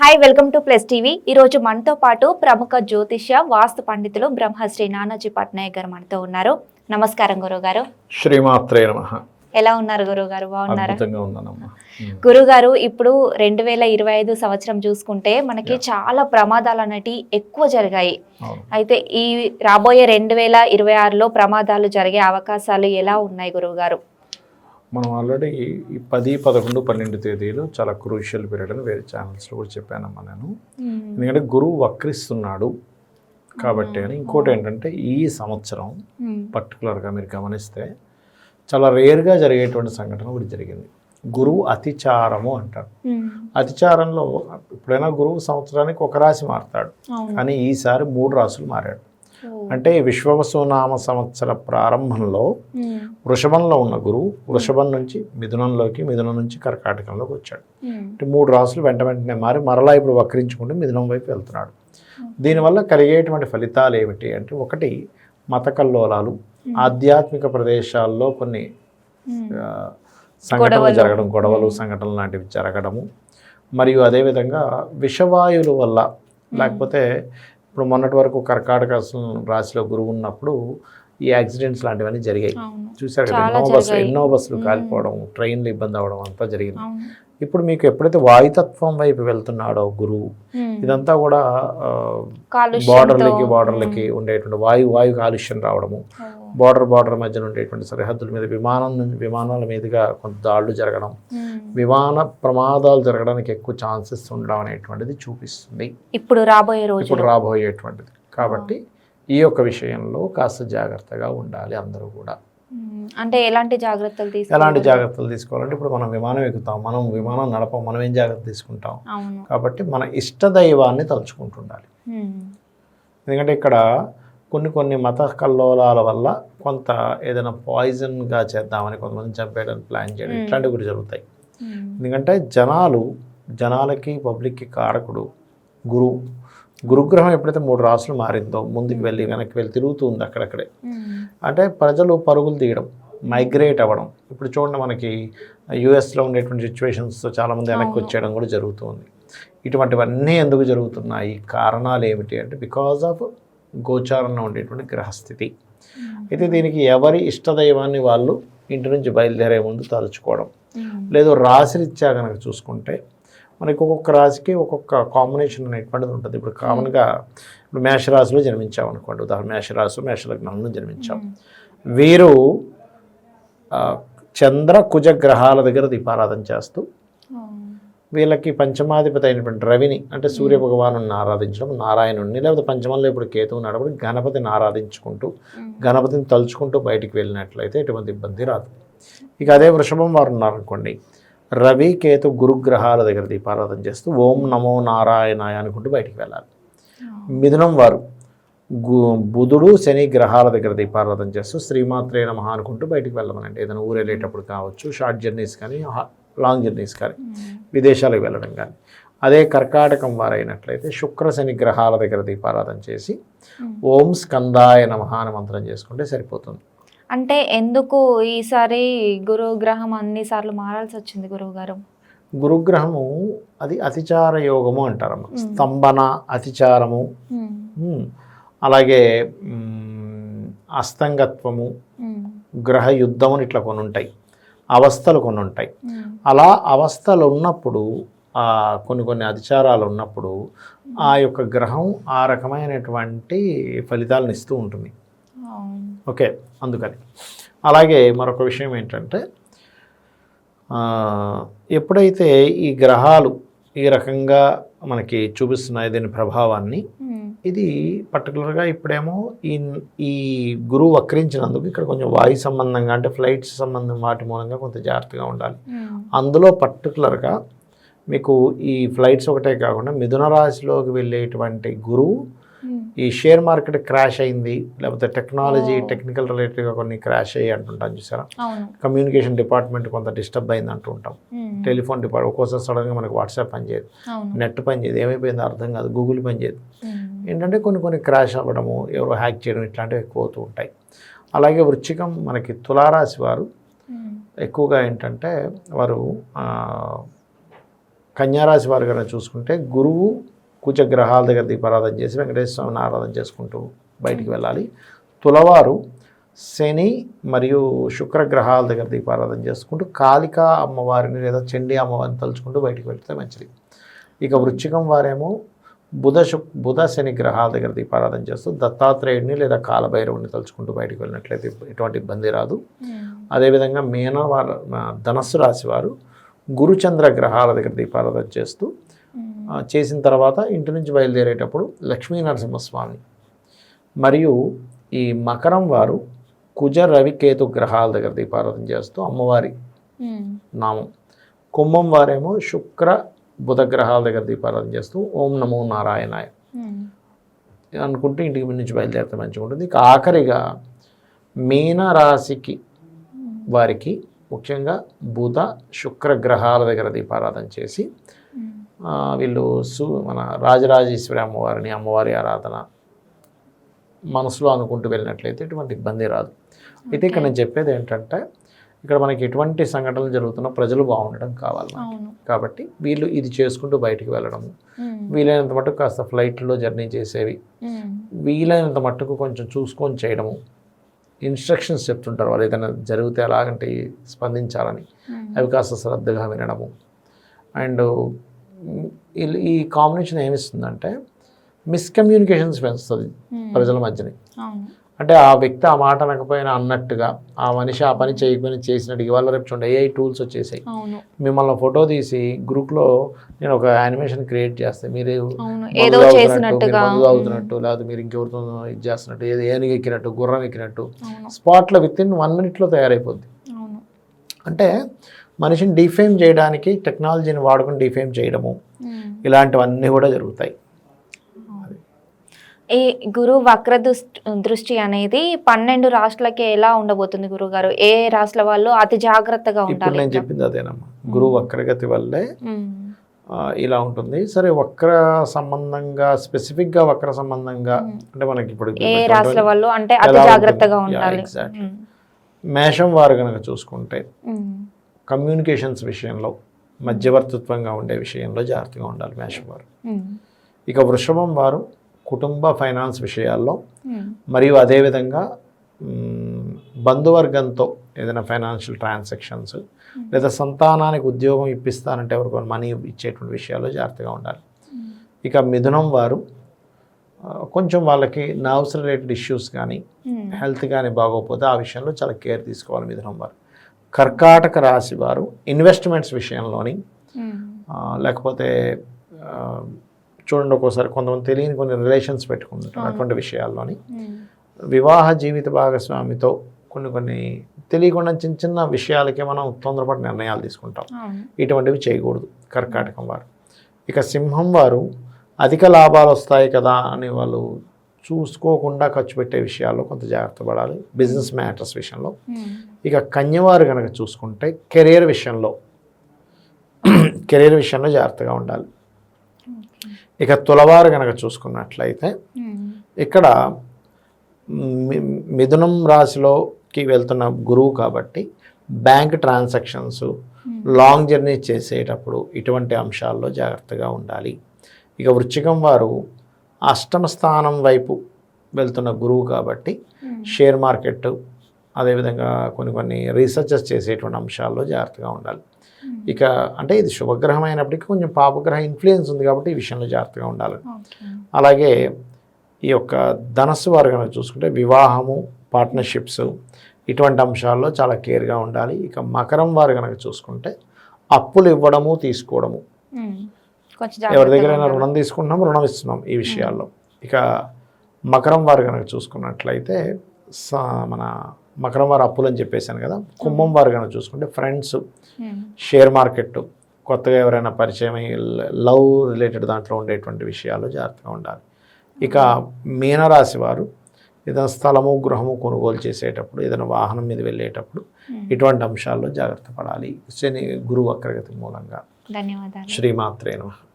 Hi welcome to plus TV ఈ రోజు మనతో పాటు ప్రముఖ జ్యోతిష్య వాస్తు పండితులు బ్రహ్మశ్రీ నానాజీ పట్నాయక్ గారు మనతో ఉన్నారు. నమస్కారం గురువు గారు శ్రీమాత్రే నమ. ఎలా ఉన్నారు గురువు గారు బాగున్నారా గురుగారు ఇప్పుడు రెండు వేల ఇరవై ఐదు సంవత్సరం చూసుకుంటే మనకి చాలా ప్రమాదాలు అనేటి ఎక్కువ జరిగాయి. అయితే ఈ రాబోయే రెండు వేల ఇరవై ఆరులో ప్రమాదాలు జరిగే అవకాశాలు ఎలా ఉన్నాయి గురువు గారు మనం ఆల్రెడీ ఈ పది పదకొండు పన్నెండు తేదీలు చాలా క్రూషియల్ పీరియడ్ అని వేరే ఛానల్స్లో కూడా చెప్పానమ్మా నేను. ఎందుకంటే గురువు వక్రిస్తున్నాడు కాబట్టి అని. ఇంకోటి ఏంటంటే ఈ సంవత్సరం పర్టికులర్గా మీరు గమనిస్తే చాలా రేర్గా జరిగేటువంటి సంఘటన ఒకటి జరిగింది. గురువు అతిచారము అంటారు. అతిచారంలో ఎప్పుడైనా గురువు సంవత్సరానికి ఒక రాశి మారుతాడు. కానీ ఈసారి మూడు రాసులు మారాడు. అంటే విశ్వవసునామ సంవత్సర ప్రారంభంలో వృషభంలో ఉన్న గురువు వృషభం నుంచి మిథునంలోకి మిథునం నుంచి కర్కాటకంలోకి వచ్చాడు. అంటే మూడు రాసులు వెంట వెంటనే మారి మరలా ఇప్పుడు వక్రించుకుంటూ మిథునం వైపు వెళ్తున్నాడు. దీనివల్ల కలిగేటువంటి ఫలితాలు ఏమిటి అంటే ఒకటి మత కల్లోలాలు ఆధ్యాత్మిక ప్రదేశాల్లో కొన్ని సంఘటనలు. జరగడం గొడవలు సంఘటనలు లాంటివి జరగడము. మరియు అదేవిధంగా విషవాయువుల వల్ల లేకపోతే ఇప్పుడు మొన్నటి వరకు కర్కాటక రాశిలో గురువు ఉన్నప్పుడు ఈ యాక్సిడెంట్స్ లాంటివన్నీ జరిగాయి. చూసారు కదా ఎన్నో బస్సులు. ఎన్నో బస్సులు. కాలిపోవడం ట్రైన్లు ఇబ్బంది అవ్వడం అంతా జరిగింది. ఇప్పుడు మీకు ఎప్పుడైతే వాయుతత్వం వైపు వెళ్తున్నాడో గురువు ఇదంతా కూడా బార్డర్లకి బార్డర్లకి ఉండేటువంటి వాయు వాయు కాలుష్యం రావడము బార్డర్ బార్డర్ మధ్యన ఉండేటువంటి సరిహద్దుల మీద విమానం విమానాల మీదుగా కొంత దాడులు జరగడం విమాన ప్రమాదాలు జరగడానికి ఎక్కువ ఛాన్సెస్ ఉండడం అనేటువంటిది చూపిస్తుంది. ఇప్పుడు రాబోయే రోజు ఇప్పుడు రాబోయేటువంటిది. కాబట్టి ఈ యొక్క విషయంలో కాస్త జాగ్రత్తగా ఉండాలి అందరూ కూడా. అంటే ఎలాంటి జాగ్రత్తలు తీసుకోవాలి? ఎలాంటి జాగ్రత్తలు తీసుకోవాలంటే ఇప్పుడు మనం విమానం ఎక్కుతాం మనం విమానం నడపం మనం ఏం జాగ్రత్త తీసుకుంటాం? కాబట్టి మన ఇష్టదైవాన్ని తలుచుకుంటుండాలి. ఉమ్. ఎందుకంటే ఇక్కడ కొన్ని కొన్ని మత కల్లోలాల వల్ల కొంత ఏదైనా పాయిజన్గా చేద్దామని కొంతమంది చంపేయడానికి ప్లాన్ చేయడం. ఇట్లాంటివి కూడా జరుగుతాయి. ఎందుకంటే జనాలు జనాలకి పబ్లిక్కి కారకుడు గురువు. గురుగ్రహం ఎప్పుడైతే మూడు రాసులు మారిందో ముందుకు వెళ్ళి వెనక్కి వెళ్ళి తిరుగుతుంది అక్కడక్కడే. ఉమ్. అంటే ప్రజలు పరుగులు తీయడం మైగ్రేట్ అవ్వడం. ఇప్పుడు చూడండి మనకి యుఎస్లో ఉండేటువంటి సిచ్యువేషన్స్తో చాలామంది వెనక్కి. వచ్చేయడం కూడా జరుగుతుంది. ఇటువంటివన్నీ ఎందుకు జరుగుతున్నాయి? కారణాలు ఏమిటి అంటే బికాజ్ ఆఫ్ గోచారంలో ఉండేటువంటి గ్రహస్థితి. అయితే దీనికి ఎవరి ఇష్టదైవాన్ని వాళ్ళు ఇంటి నుంచి బయలుదేరే ముందు తలుచుకోవడం. లేదు రాశిరీత్యా కనుక చూసుకుంటే మనకి ఒక్కొక్క రాశికి ఒక్కొక్క కాంబినేషన్ అనేటువంటిది ఉంటుంది ఇప్పుడు కామన్గా ఇప్పుడు మేషరాశిలో జన్మించాం అనుకోండి ఉదాహరణ మేషరాశి మేషలగ్నంలో జన్మించాం. వీరు చంద్ర కుజ గ్రహాల దగ్గర దీపారాధన చేస్తూ. వీళ్ళకి పంచమాధిపతి అయినటువంటి రవిని అంటే సూర్య భగవాను ఆరాధించడం నారాయణుడిని లేకపోతే పంచమంలో ఇప్పుడు కేతువుని నడపడం గణపతిని ఆరాధించుకుంటూ. గణపతిని తలుచుకుంటూ బయటికి వెళ్ళినట్లయితే ఎటువంటి ఇబ్బంది రాదు ఇక అదే వృషభం వారు ఉన్నారనుకోండి రవి కేతు గురుగ్రహాల దగ్గర దీపారాధన చేస్తూ ఓం నమో నారాయణాయ అనుకుంటూ బయటికి వెళ్ళాలి. మిథునం వారు బుధుడు శని గ్రహాల దగ్గర దీపారాధన చేస్తూ శ్రీమాత్రే నమః అనుకుంటూ బయటికి వెళ్ళమనండి. ఏదైనా ఊరు వెళ్ళేటప్పుడు కావచ్చు షార్ట్ జర్నీస్ కానీ లాంగ్ జర్నీస్ కానీ. విదేశాలకు వెళ్ళడం కానీ. అదే కర్కాటకం వారైనట్లయితే శుక్ర శని గ్రహాల దగ్గర దీపారాధన చేసి. ఓం స్కందాయ నమః అని మంత్రం చేసుకుంటే సరిపోతుంది. అంటే ఎందుకు ఈసారి గురు గ్రహం అన్ని సార్లు మారాల్సి వచ్చింది గురువు గారు గురుగ్రహము అది అతిచార యోగము అంటారమ్మ. మ్మ్. స్తంభన అతిచారము. అలాగే అస్తంగత్వము గ్రహ యుద్ధము అని ఇట్లా కొన్ని ఉంటాయి అవస్థలు కొన్ని ఉంటాయి అలా అవస్థలు ఉన్నప్పుడు కొన్ని కొన్ని అధిచారాలు ఉన్నప్పుడు ఆ యొక్క గ్రహం ఆ రకమైనటువంటి ఫలితాలను ఇస్తూ ఉంటుంది. ఓకే అందుకని. అలాగే మరొక విషయం ఏంటంటే ఎప్పుడైతే ఈ గ్రహాలు ఈ రకంగా మనకి చూపిస్తున్నాయి దీని ప్రభావాన్ని ఇది పర్టికులర్గా ఇప్పుడేమో ఈ ఈ గురువు వక్రించినందుకు ఇక్కడ కొంచెం వాయు సంబంధంగా అంటే ఫ్లైట్స్ సంబంధం వాటి మూలంగా కొంత జాగ్రత్తగా ఉండాలి. అందులో పర్టికులర్గా మీకు ఈ ఫ్లైట్స్ ఒకటే కాకుండా మిథున రాశిలోకి వెళ్ళేటువంటి గురువు ఈ షేర్ మార్కెట్ క్రాష్ అయింది లేకపోతే టెక్నాలజీ. టెక్నికల్ రిలేటెడ్గా కొన్ని క్రాష్ అయ్యి అంటుంటాం చూసారా కమ్యూనికేషన్ డిపార్ట్మెంట్ కొంత డిస్టర్బ్ అయింది అంటూ ఉంటాం ఉమ్. టెలిఫోన్ డిపార్ట్ ఒక్కోసారి సడన్గా మనకి వాట్సాప్ పనిచేయదు నెట్ పనిచేయదు ఏమైపోయిందో అర్థం కాదు గూగుల్ పనిచేయదు. ఏంటంటే కొన్ని కొన్ని క్రాష్ అవ్వడము ఎవరో హ్యాక్ చేయడం ఇట్లాంటివి ఎక్కువ అవుతూ ఉంటాయి అలాగే వృచ్చికం మనకి తులారాశి వారు. ఎక్కువగా ఏంటంటే వారు కన్యారాశి వారు కనుక చూసుకుంటే గురువు కుజ గ్రహాల దగ్గర దీపారాధన చేసి వెంకటేశ్వర స్వామిని ఆరాధన చేసుకుంటూ బయటికి వెళ్ళాలి. తులవారు శని మరియు శుక్ర గ్రహాల దగ్గర దీపారాధన చేసుకుంటూ కాళికా అమ్మవారిని లేదా చండీ అమ్మవారిని తలుచుకుంటూ బయటికి వెళ్తే మంచిది. ఇక వృశ్చికం వారేమో బుధ శు బుధ శని గ్రహాల దగ్గర దీపారాధన చేస్తూ దత్తాత్రేయుడిని లేదా కాలభైరవుని తలుచుకుంటూ బయటికి వెళ్ళినట్లయితే ఎటువంటి ఇబ్బంది రాదు. అదేవిధంగా మీన వారు ఆ, ధనస్సు రాశి వారు గురుచంద్ర గ్రహాల దగ్గర దీపారాధన చేస్తూ చేసిన తర్వాత ఇంటి నుంచి బయలుదేరేటప్పుడు లక్ష్మీ నరసింహస్వామి మరియు ఈ మకరం వారు కుజ రవి కేతు గ్రహాల దగ్గర దీపారాధన చేస్తూ అమ్మవారి నామం. కుంభం వారేమో శుక్ర బుధ గ్రహాల దగ్గర దీపారాధన చేస్తూ ఓం నమో నారాయణాయ అనుకుంటూ ఇంటికి నుంచి బయలుదేరితే మంచిగా ఉంటుంది. ఇక ఆఖరిగా మీన రాశికి వారికి ముఖ్యంగా బుధ శుక్ర గ్రహాల దగ్గర దీపారాధన చేసి వీళ్ళు సు మన రాజరాజేశ్వరి అమ్మవారిని అమ్మవారి ఆరాధన మనసులో అనుకుంటూ వెళ్ళినట్లయితే ఎటువంటి ఇబ్బంది రాదు. అయితే ఇక్కడ నేను చెప్పేది ఏంటంటే ఇక్కడ మనకి ఎటువంటి సంఘటనలు జరుగుతున్నా ప్రజలు బాగుండడం కావాలి కాబట్టి వీళ్ళు ఇది చేసుకుంటూ బయటికి వెళ్ళడము. వీలైనంత మటుకు కాస్త ఫ్లైట్లో జర్నీ చేసేవి. వీలైనంత మట్టుకు కొంచెం చూసుకొని చేయడము. ఇన్స్ట్రక్షన్స్ చెప్తుంటారు వాళ్ళు ఏదైనా జరిగితే ఎలాగంటే స్పందించాలని. అవి కాస్త శ్రద్ధగా వినడము. అండ్ ఈ కాంబినేషన్ ఏమిస్తుందంటే మిస్కమ్యూనికేషన్స్ పెంచుతుంది ప్రజల మధ్యని. అంటే ఆ వ్యక్తి ఆ మాట అనకపోయినా అన్నట్టుగా ఆ మనిషి ఆ పని చేయకపోయినా చేసినట్టు ఇవాళ రేపు చూడండి ఏఐ టూల్స్ వచ్చేసాయి. మిమ్మల్ని ఫోటో తీసి గ్రూప్లో నేను ఒక యానిమేషన్ క్రియేట్ చేస్తే మీరు మందు తాగుతున్నట్టు లేకపోతే మీరు ఇంకెవరితో ఇది చేస్తున్నట్టు ఏదో ఏనుగు ఎక్కినట్టు గుర్రం ఎక్కినట్టు స్పాట్లో విత్ ఇన్ వన్ మినిట్లో తయారైపోద్ది. అంటే మనిషిని డిఫేమ్ చేయడానికి టెక్నాలజీని వాడుకొని డిఫేమ్ చేయడము. ఇలాంటివన్నీ కూడా జరుగుతాయి. ఈ గురు వక్ర దృష్టి అనేది పన్నెండు రాష్ట్రాలకి ఎలా ఉండబోతుంది గురువు గారు ఏ రాష్ట్రాల వాళ్ళు అతి జాగ్రత్తగా ఉండాలి నేను చెప్పింది అదేనమ్మా. గురువు వక్రగతి వల్లే ఇలా ఉంటుంది. సరే వక్ర సంబంధంగా స్పెసిఫిక్గా వక్ర సంబంధంగా అంటే మనకి ఇప్పుడు ఏ రాష్ట్రాల వాళ్ళు అంటే అతి జాగ్రత్తగా ఉండాలి. మేషం వారు కనుక చూసుకుంటే. కమ్యూనికేషన్స్ విషయంలో మధ్యవర్తిత్వంగా ఉండే విషయంలో జాగ్రత్తగా ఉండాలి మేషం వారు ఉమ్. ఇక వృషభం వారు కుటుంబ ఫైనాన్స్ విషయాల్లో ఉమ్. మరియు అదేవిధంగా బంధువర్గంతో ఏదైనా ఫైనాన్షియల్ ట్రాన్సాక్షన్స్ లేదా సంతానానికి ఉద్యోగం ఇప్పిస్తానంటే ఎవరికో మనీ ఇచ్చేటువంటి విషయాల్లో జాగ్రత్తగా ఉండాలి. ఇక మిథునం వారు కొంచెం వాళ్ళకి నర్వ్స్ రిలేటెడ్ ఇష్యూస్ కానీ. హెల్త్ కానీ బాగోకపోతే ఆ విషయంలో చాలా కేర్ తీసుకోవాలి మిథునం వారు కర్కాటక రాశి వారు ఇన్వెస్ట్మెంట్స్ విషయంలోని. ఆ, లేకపోతే చూడండి ఒక్కోసారి కొంతమంది తెలియని కొన్ని రిలేషన్స్ పెట్టుకుంటారు అటువంటి విషయాల్లోని ఉమ్. వివాహ జీవిత భాగస్వామితో కొన్ని కొన్ని తెలియకుండా చిన్న చిన్న విషయాలకే మనం తొందరపాటు నిర్ణయాలు తీసుకుంటాం ఇటువంటివి చేయకూడదు కర్కాటకం వారు ఇక సింహం వారు అధిక లాభాలు వస్తాయి కదా అని వాళ్ళు చూసుకోకుండా ఖర్చు పెట్టే విషయాల్లో కొంత జాగ్రత్త పడాలి బిజినెస్ మ్యాటర్స్ విషయంలో ఉమ్. ఇక కన్యవారు కనుక చూసుకుంటే కెరీర్ విషయంలో కెరీర్ విషయంలో జాగ్రత్తగా ఉండాలి. ఇక తులవారు కనుక చూసుకున్నట్లయితే ఉమ్. ఇక్కడ మిథునం రాశిలోకి వెళ్తున్న గురువు కాబట్టి బ్యాంక్ ట్రాన్సాక్షన్స్ లాంగ్ జర్నీ చేసేటప్పుడు ఇటువంటి అంశాల్లో జాగ్రత్తగా ఉండాలి ఇక వృశ్చికం వారు అష్టమ స్థానం వైపు వెళ్తున్న గురువు కాబట్టి ఉమ్. షేర్ మార్కెట్ అదేవిధంగా కొన్ని కొన్ని రీసెర్చెస్ చేసేటువంటి అంశాల్లో జాగ్రత్తగా ఉండాలి ఉమ్. ఇక అంటే ఇది శుభగ్రహం అయినప్పటికీ కొంచెం పాపగ్రహ ఇన్ఫ్లుయెన్స్ ఉంది కాబట్టి ఈ విషయంలో జాగ్రత్తగా ఉండాలి. అలాగే ఈ యొక్క ధనస్సు వారు కనుక చూసుకుంటే వివాహము పార్ట్నర్షిప్స్ ఇటువంటి అంశాల్లో చాలా కేర్గా ఉండాలి ఇక మకరం వారు కనుక చూసుకుంటే అప్పులు ఇవ్వడము తీసుకోవడము. కొంచెం ఎవరి దగ్గరైనా. రుణం తీసుకుంటున్నాం రుణం ఇస్తున్నాం ఈ విషయాల్లో. ఇక మకరం వారు కనుక చూసుకున్నట్లయితే మన మకరం వారు అప్పులు అని చెప్పేశాను కదా కుంభం వారు కనుక చూసుకుంటే ఫ్రెండ్స్. షేర్ మార్కెట్ కొత్తగా ఎవరైనా పరిచయం అయ్యి లవ్ రిలేటెడ్ దాంట్లో ఉండేటువంటి విషయాలు జాగ్రత్తగా ఉండాలి. ఇక మీనరాశి వారు ఏదైనా స్థలము గృహము కొనుగోలు చేసేటప్పుడు ఏదైనా వాహనం మీద వెళ్ళేటప్పుడు. ఇటువంటి అంశాల్లో జాగ్రత్త పడాలి. శని గురువు వక్రగతి మూలంగా. ధన్యవాదాలు. శ్రీమాత్రేను